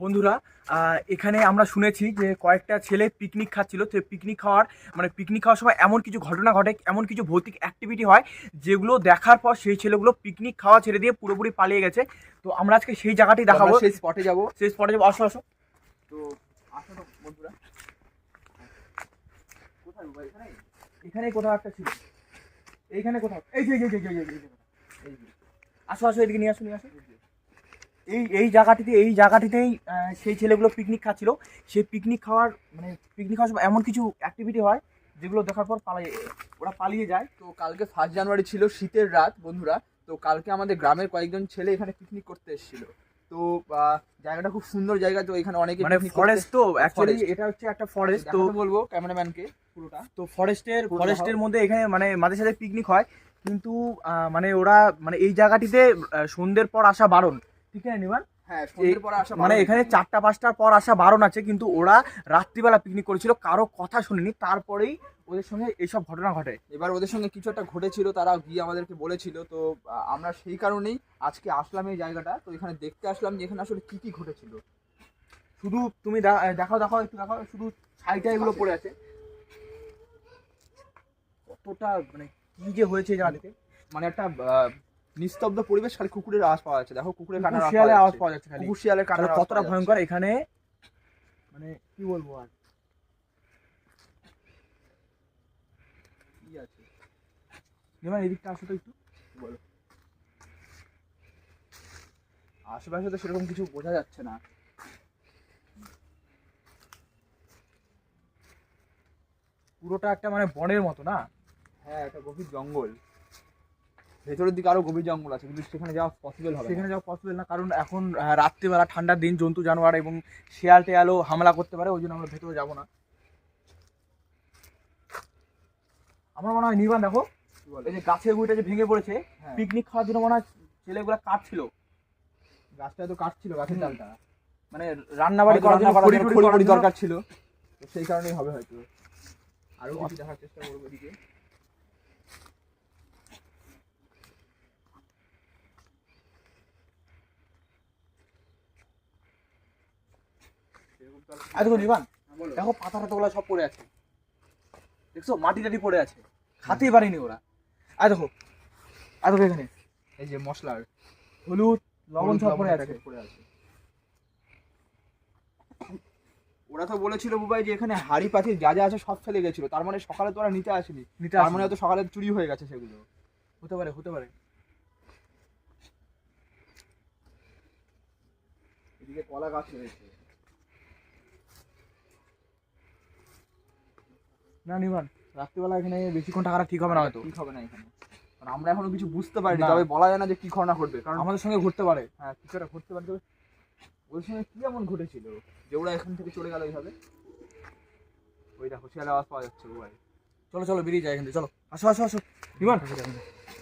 বন্ধুরা এখানে আমরা শুনেছি যে কয়েকটা ছেলে পিকনিক খাচ্ছিল। তো পিকনিক খাওয়ার মানে পিকনিক খাওয়ার সময় এমন কিছু ঘটনা ঘটে এমন কিছু ভৌতিক অ্যাক্টিভিটি হয় যেগুলো দেখার পর সেই ছেলেগুলো পিকনিক খাওয়া ছেড়ে দিয়ে পুরোপুরি পালিয়ে গেছে। তো আমরা আজকে সেই জায়গাটি দেখাবো। সেই স্পটে যাব। সেই স্পটে যাব। আসো আসো। তো আসো বন্ধুরা। কোথায় এখানে? এখানে কোথাও একটা ছিল। এইখানে কোথাও। এই যে, এই যে। এই যে, আসো আসো এদিকে নিয়ে আসো নিয়ে আসো। এই এই জায়গাটিতে এই জায়গাটিতেই সেই ছেলেগুলো পিকনিক খাচ্ছিল। সেই পিকনিক খাওয়ার মানে পিকনিক খাওয়ার সময় এমন কিছু অ্যাক্টিভিটি হয় যেগুলো দেখার পর পালিয়ে ওরা পালিয়ে যায়। তো কালকে ফার্স্ট জানুয়ারি ছিল শীতের রাত বন্ধুরা। তো কালকে আমাদের গ্রামের কয়েকজন ছেলে এখানে পিকনিক করতে এসেছিল। তো জায়গাটা খুব সুন্দর জায়গা তো এখানে অনেকে মানে ফরেস্ট তো অ্যাকচুয়ালি এটা হচ্ছে একটা ফরেস্ট তো বলব ক্যামেরাম্যানকে পুরোটা। তো ফরেস্টের ফরেস্টের মধ্যে এখানে মানে মাঝে সাঝে পিকনিক হয় কিন্তু মানে ওরা মানে এই জায়গাটিতে সন্ধ্যের পর আসা বারণ। ঠিক আছে হ্যাঁ মানে এখানে চারটা পাঁচটার পর আসা বারণ আছে কিন্তু ওরা রাত্রিবেলা পিকনিক করেছিল কারও কথা শুনিনি তারপরেই ওদের সঙ্গে এইসব ঘটনা ঘটে। এবার ওদের সঙ্গে কিছু একটা ঘটেছিল তারা গিয়ে আমাদেরকে বলেছিল তো আমরা সেই কারণেই আজকে আসলাম এই জায়গাটা তো এখানে দেখতে আসলাম যে এখানে আসলে কি কি ঘটেছিল। শুধু তুমি দেখাও দেখাও একটু দেখাও শুধু ছাইটা এগুলো পড়ে আছে। কতটা মানে কি যে হয়েছে জানিতে? মানে একটা নিস্তব্ধ পরিবেশ খালি কুকুরের আওয়াজ পাওয়া যাচ্ছে। দেখো কুকুরের কান্নার আওয়াজ শিয়ালে পাওয়া আওয়াজ যাচ্ছে। পাওয়া যাচ্ছে খালি। কুকুর শিয়ালের তাহলে কতটা ভয়ঙ্কর এখানে? মানে কি বলব আর? কি আছে যেমন এদিকটা আসো তো একটু। বলো। আশেপাশে তো সেরকম কিছু বোঝা যাচ্ছে না। পুরোটা একটা মানে বনের মতো না? হ্যাঁ একটা গভীর জঙ্গল। ভেতরের দিকে আরও গভীর জঙ্গল আছে কিন্তু সেখানে যাওয়া পসিবল হবে সেখানে যাওয়া পসিবল না কারণ এখন রাত্রিবেলা ঠান্ডার দিন জন্তু জানোয়ার এবং শিয়াল টেয়ালও হামলা করতে পারে ওই জন্য আমরা ভেতরে যাব না। আমার মনে হয় নির্বাণ দেখো এই যে গাছের গুঁড়িটা যে ভেঙে পড়েছে হ্যাঁ, পিকনিক খাওয়ার জন্য মনে হয় ছেলেগুলা কাটছিল। গাছটা তো কাটছিল গাছের। ডালটা। মানে রান্না বাড়ি করার জন্য- দরকার ছিল সেই কারণেই হবে হয়তো। আরও কিছু দেখার চেষ্টা করব এদিকে। আর আর দেখো। পাতা টাতাগুলো সব পড়ে আছে। দেখছ? মাটি টাটি পড়ে আছে। খাতেই পারেনি ওরা। আর দেখো আর দেখো এখানে এই যে মশলার হলুদ লবণ সব পড়ে আছে। পড়ে আছে। ওরা তো বলেছিল বুবাই যে এখানে হাড়ি পাতিল যা যা আছে সব ফেলে গেছিল। তার মানে সকালে তো ওরা নিতে আসেনি। নিতে তার মানে হয়তো সকালে চুরি হয়ে গেছে সেগুলো। হতে পারে হতে পারে। এদিকে কলা গাছ রয়েছে। না নির্বাণ রাত্রিবেলা এখানে বেশিক্ষণ থাকাটা ঠিক হবে না হয়তো। ঠিক হবে না এখানে। কারণ আমরা এখনও কিছু বুঝতে পারিনি তবে বলা যায় না যে কি ঘটনা ঘটবে। কারণ আমাদের সঙ্গে ঘুরতে পারে। হ্যাঁ কিছু একটা ঘটতে পারে তবে ওই সময় কি এমন ঘটেছিল? যে ওরা এখান থেকে চলে গেল এইভাবে? ওই দেখো শিয়ালের আওয়াজ পাওয়া যাচ্ছে বুবাই চলো চলো বেরিয়ে যায় এখান থেকে চলো। আসো আসো আসো। নির্বাণ